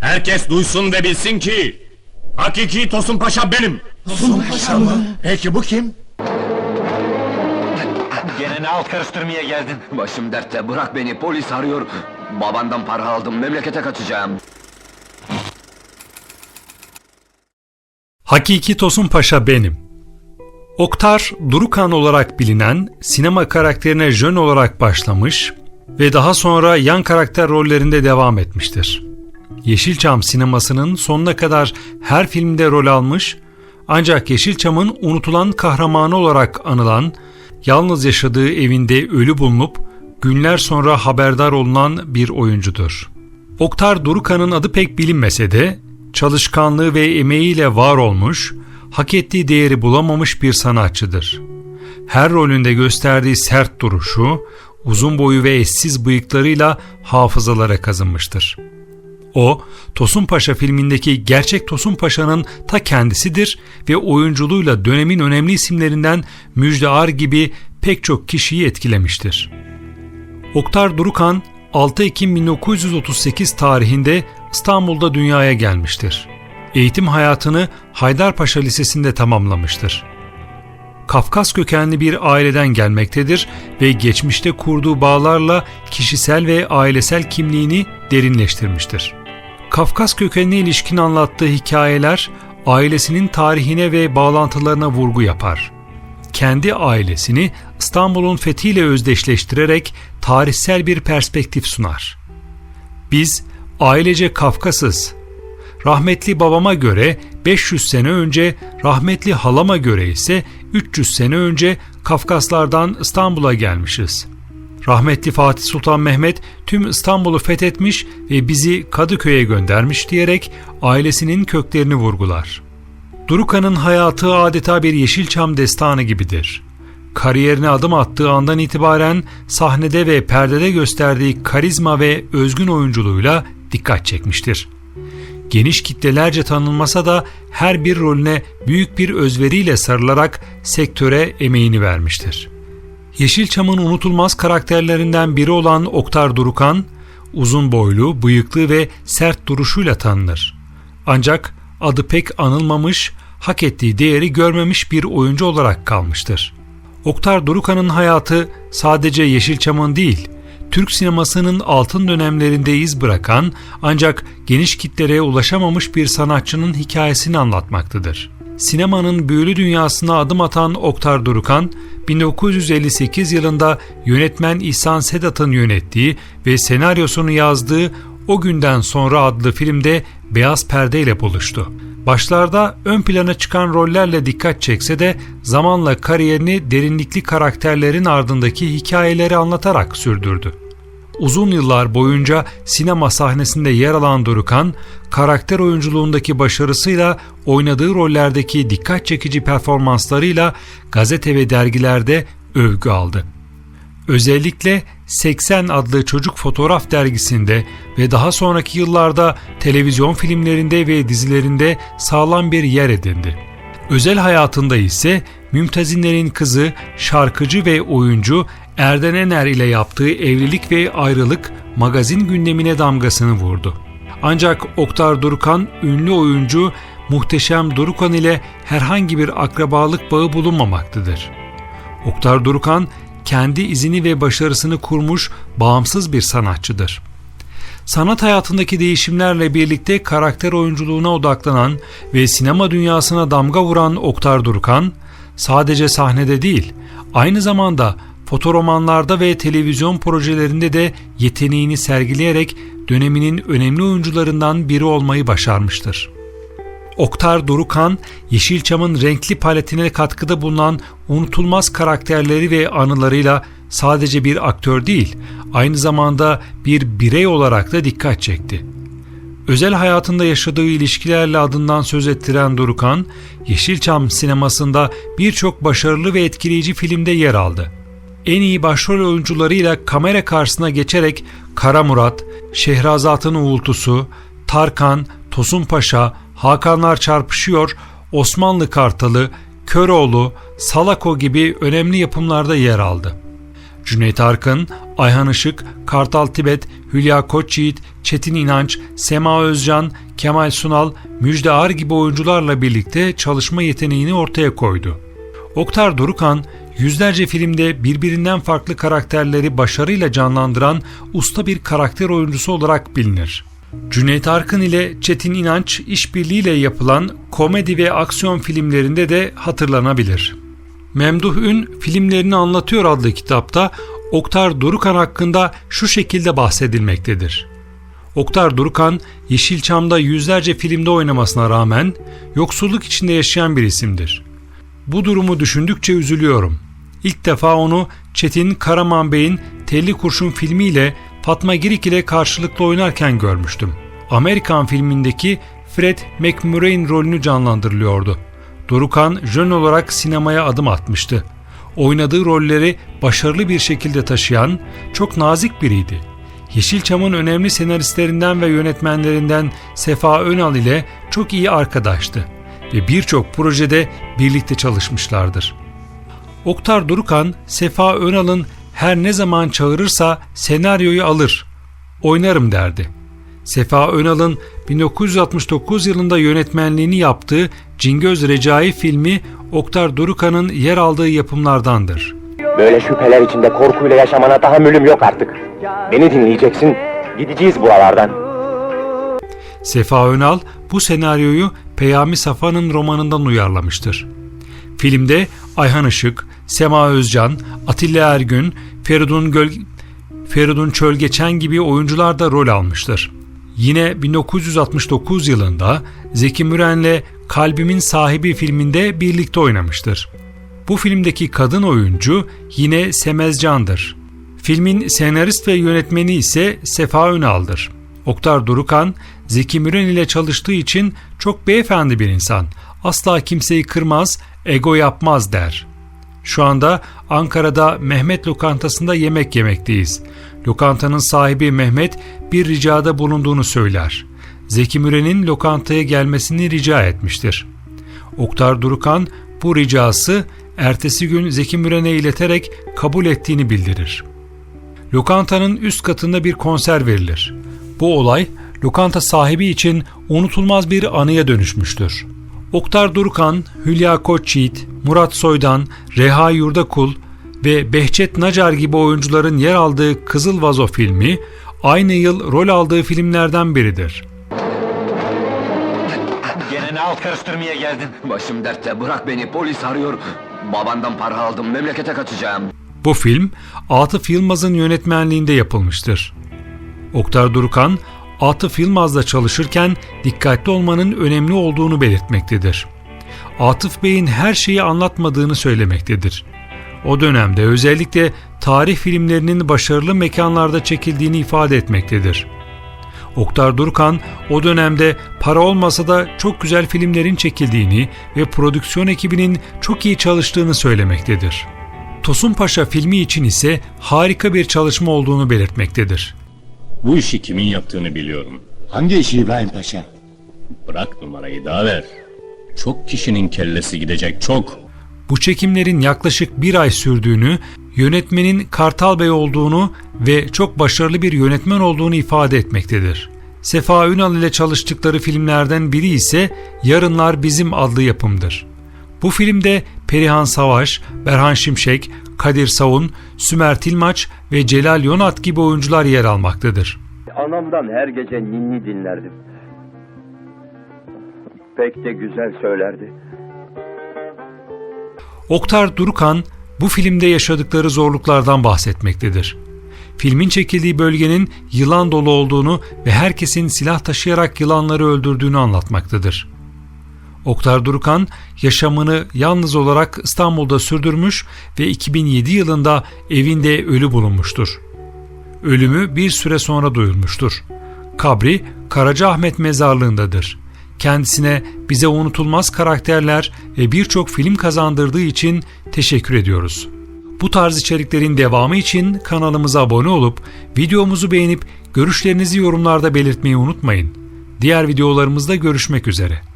Herkes duysun ve bilsin ki hakiki Tosun Paşa benim. Peki bu kim? Gene ne alt karıştırmaya geldin? Başım dertte bırak beni polis arıyor. Babandan para aldım memlekete kaçacağım. Hakiki Tosun Paşa benim. Oktar Durukan olarak bilinen sinema karakterine jön olarak başlamış ve daha sonra yan karakter rollerinde devam etmiştir. Yeşilçam sinemasının sonuna kadar her filmde rol almış ancak Yeşilçam'ın unutulan kahramanı olarak anılan, yalnız yaşadığı evinde ölü bulunup günler sonra haberdar olunan bir oyuncudur. Oktar Durukan'ın adı pek bilinmese de çalışkanlığı ve emeğiyle var olmuş, hak ettiği değeri bulamamış bir sanatçıdır. Her rolünde gösterdiği sert duruşu, uzun boyu ve eşsiz bıyıklarıyla hafızalara kazınmıştır. O, Tosun Paşa filmindeki gerçek Tosun Paşa'nın ta kendisidir ve oyunculuğuyla dönemin önemli isimlerinden Müjde Ar gibi pek çok kişiyi etkilemiştir. Oktar Durukan 6 Ekim 1938 tarihinde İstanbul'da dünyaya gelmiştir. Eğitim hayatını Haydarpaşa Lisesi'nde tamamlamıştır. Kafkas kökenli bir aileden gelmektedir ve geçmişte kurduğu bağlarla kişisel ve ailesel kimliğini derinleştirmiştir. Kafkas kökenine ilişkin anlattığı hikayeler ailesinin tarihine ve bağlantılarına vurgu yapar. Kendi ailesini İstanbul'un fethiyle özdeşleştirerek tarihsel bir perspektif sunar. Biz ailece Kafkasız. Rahmetli babama göre 500 sene önce, rahmetli halama göre ise 300 sene önce Kafkaslardan İstanbul'a gelmişiz. Rahmetli Fatih Sultan Mehmet tüm İstanbul'u fethetmiş ve bizi Kadıköy'e göndermiş diyerek ailesinin köklerini vurgular. Durukan'ın hayatı adeta bir Yeşilçam destanı gibidir. Kariyerine adım attığı andan itibaren sahnede ve perdede gösterdiği karizma ve özgün oyunculuğuyla dikkat çekmiştir. Geniş kitlelerce tanınmasa da her bir rolüne büyük bir özveriyle sarılarak sektöre emeğini vermiştir. Yeşilçam'ın unutulmaz karakterlerinden biri olan Oktar Durukan, uzun boylu, bıyıklı ve sert duruşuyla tanınır. Ancak adı pek anılmamış, hak ettiği değeri görmemiş bir oyuncu olarak kalmıştır. Oktar Durukan'ın hayatı sadece Yeşilçam'ın değil, Türk sinemasının altın dönemlerinde iz bırakan ancak geniş kitlere ulaşamamış bir sanatçının hikayesini anlatmaktadır. Sinemanın büyülü dünyasına adım atan Oktar Durukan, 1958 yılında yönetmen İhsan Sedat'ın yönettiği ve senaryosunu yazdığı O Günden Sonra adlı filmde beyaz perde ile buluştu. Başlarda ön plana çıkan rollerle dikkat çekse de zamanla kariyerini derinlikli karakterlerin ardındaki hikayeleri anlatarak sürdürdü. Uzun yıllar boyunca sinema sahnesinde yer alan Durukan, karakter oyunculuğundaki başarısıyla oynadığı rollerdeki dikkat çekici performanslarıyla gazete ve dergilerde övgü aldı. Özellikle 80 adlı çocuk fotoğraf dergisinde ve daha sonraki yıllarda televizyon filmlerinde ve dizilerinde sağlam bir yer edindi. Özel hayatında ise Mümtazinlerin kızı, şarkıcı ve oyuncu Erden Ener ile yaptığı evlilik ve ayrılık magazin gündemine damgasını vurdu. Ancak Oktar Durukan ünlü oyuncu Muhteşem Durukan ile herhangi bir akrabalık bağı bulunmamaktadır. Oktar Durukan kendi izini ve başarısını kurmuş bağımsız bir sanatçıdır. Sanat hayatındaki değişimlerle birlikte karakter oyunculuğuna odaklanan ve sinema dünyasına damga vuran Oktar Durukan, sadece sahnede değil, aynı zamanda fotoromanlarda ve televizyon projelerinde de yeteneğini sergileyerek döneminin önemli oyuncularından biri olmayı başarmıştır. Oktar Durukan, Yeşilçam'ın renkli paletine katkıda bulunan unutulmaz karakterleri ve anılarıyla sadece bir aktör değil, aynı zamanda bir birey olarak da dikkat çekti. Özel hayatında yaşadığı ilişkilerle adından söz ettiren Durukan, Yeşilçam sinemasında birçok başarılı ve etkileyici filmde yer aldı. En iyi başrol oyuncularıyla kamera karşısına geçerek Kara Murat, Şehrazat'ın Uğultusu, Tarkan, Tosun Paşa, Hakanlar Çarpışıyor, Osmanlı Kartalı, Köroğlu, Salako gibi önemli yapımlarda yer aldı. Cüneyt Arkın, Ayhan Işık, Kartal Tibet, Hülya Koçyiğit, Çetin İnanç, Sema Özcan, Kemal Sunal, Müjde Ar gibi oyuncularla birlikte çalışma yeteneğini ortaya koydu. Oktar Dorukan, yüzlerce filmde birbirinden farklı karakterleri başarıyla canlandıran usta bir karakter oyuncusu olarak bilinir. Cüneyt Arkın ile Çetin İnanç işbirliğiyle yapılan komedi ve aksiyon filmlerinde de hatırlanabilir. Memduh Ün filmlerini anlatıyor adlı kitapta Oktar Durukan hakkında şu şekilde bahsedilmektedir. Oktar Durukan, Yeşilçam'da yüzlerce filmde oynamasına rağmen yoksulluk içinde yaşayan bir isimdir. Bu durumu düşündükçe üzülüyorum. İlk defa onu Çetin Karaman Bey'in Telli Kurşun filmiyle Fatma Girik ile karşılıklı oynarken görmüştüm. Amerikan filmindeki Fred McMurray'in rolünü canlandırılıyordu. Dorukan jön olarak sinemaya adım atmıştı. Oynadığı rolleri başarılı bir şekilde taşıyan, çok nazik biriydi. Yeşilçam'ın önemli senaristlerinden ve yönetmenlerinden Sefa Önal ile çok iyi arkadaştı ve birçok projede birlikte çalışmışlardır. Oktar Durukan, Sefa Önal'ın her ne zaman çağırırsa senaryoyu alır, oynarım derdi. Sefa Önal'ın 1969 yılında yönetmenliğini yaptığı Cingöz Recai filmi Oktar Durukan'ın yer aldığı yapımlardandır. Böyle şüpheler içinde korkuyla yaşamana tahammülüm yok artık. Beni dinleyeceksin. Gideceğiz buralardan. Sefa Önal bu senaryoyu Peyami Safa'nın romanından uyarlamıştır. Filmde Ayhan Işık, Sema Özcan, Atilla Ergün, Feridun, Göl Feridun Çölgeçen gibi oyuncular da rol almıştır. Yine 1969 yılında Zeki Müren'le Kalbimin Sahibi filminde birlikte oynamıştır. Bu filmdeki kadın oyuncu yine Semez Can'dır. Filmin senarist ve yönetmeni ise Sefa Önal'dır. Oktar Durukan, Zeki Müren ile çalıştığı için çok beyefendi bir insan. Asla kimseyi kırmaz, ego yapmaz der. Şu anda Ankara'da Mehmet Lokantası'nda yemek yemekteyiz. Lokantanın sahibi Mehmet bir ricada bulunduğunu söyler. Zeki Müren'in lokantaya gelmesini rica etmiştir. Oktar Durukan bu ricası ertesi gün Zeki Müren'e ileterek kabul ettiğini bildirir. Lokantanın üst katında bir konser verilir. Bu olay lokanta sahibi için unutulmaz bir anıya dönüşmüştür. Oktar Durukan, Hülya Koçyiğit, Murat Soydan, Reha Yurdakul ve Behçet Nacar gibi oyuncuların yer aldığı Kızıl Vazo filmi aynı yıl rol aldığı filmlerden biridir. Gene ne alt karıştırmaya geldin? Başım dertte, bırak beni, polis arıyor. Babandan para aldım, memlekete kaçacağım. Bu film Atıf Yılmaz'ın yönetmenliğinde yapılmıştır. Oktar Durukan, Atıf Yılmaz'la çalışırken dikkatli olmanın önemli olduğunu belirtmektedir. Atıf Bey'in her şeyi anlatmadığını söylemektedir. O dönemde özellikle tarih filmlerinin başarılı mekanlarda çekildiğini ifade etmektedir. Oktar Durkan o dönemde para olmasa da çok güzel filmlerin çekildiğini ve prodüksiyon ekibinin çok iyi çalıştığını söylemektedir. Tosun Paşa filmi için ise harika bir çalışma olduğunu belirtmektedir. Bu işi kimin yaptığını biliyorum. Hangi işi İbrahim Paşa? Bırak numarayı daha ver. Çok kişinin kellesi gidecek çok. Bu çekimlerin yaklaşık bir ay sürdüğünü, yönetmenin Kartal Bey olduğunu ve çok başarılı bir yönetmen olduğunu ifade etmektedir. Sefa Ünal ile çalıştıkları filmlerden biri ise Yarınlar Bizim adlı yapımdır. Bu filmde Perihan Savaş, Berhan Şimşek, Kadir Savun, Sümer Tilmaç ve Celal Yonat gibi oyuncular yer almaktadır. Anamdan her gece ninni dinlerdim. Pek de güzel söylerdi. Oktar Durukan bu filmde yaşadıkları zorluklardan bahsetmektedir. Filmin çekildiği bölgenin yılan dolu olduğunu ve herkesin silah taşıyarak yılanları öldürdüğünü anlatmaktadır. Oktar Durukan yaşamını yalnız olarak İstanbul'da sürdürmüş ve 2007 yılında evinde ölü bulunmuştur. Ölümü bir süre sonra duyulmuştur. Kabri Karacaahmet mezarlığındadır. Kendisine bize unutulmaz karakterler ve birçok film kazandırdığı için teşekkür ediyoruz. Bu tarz içeriklerin devamı için kanalımıza abone olup videomuzu beğenip görüşlerinizi yorumlarda belirtmeyi unutmayın. Diğer videolarımızda görüşmek üzere.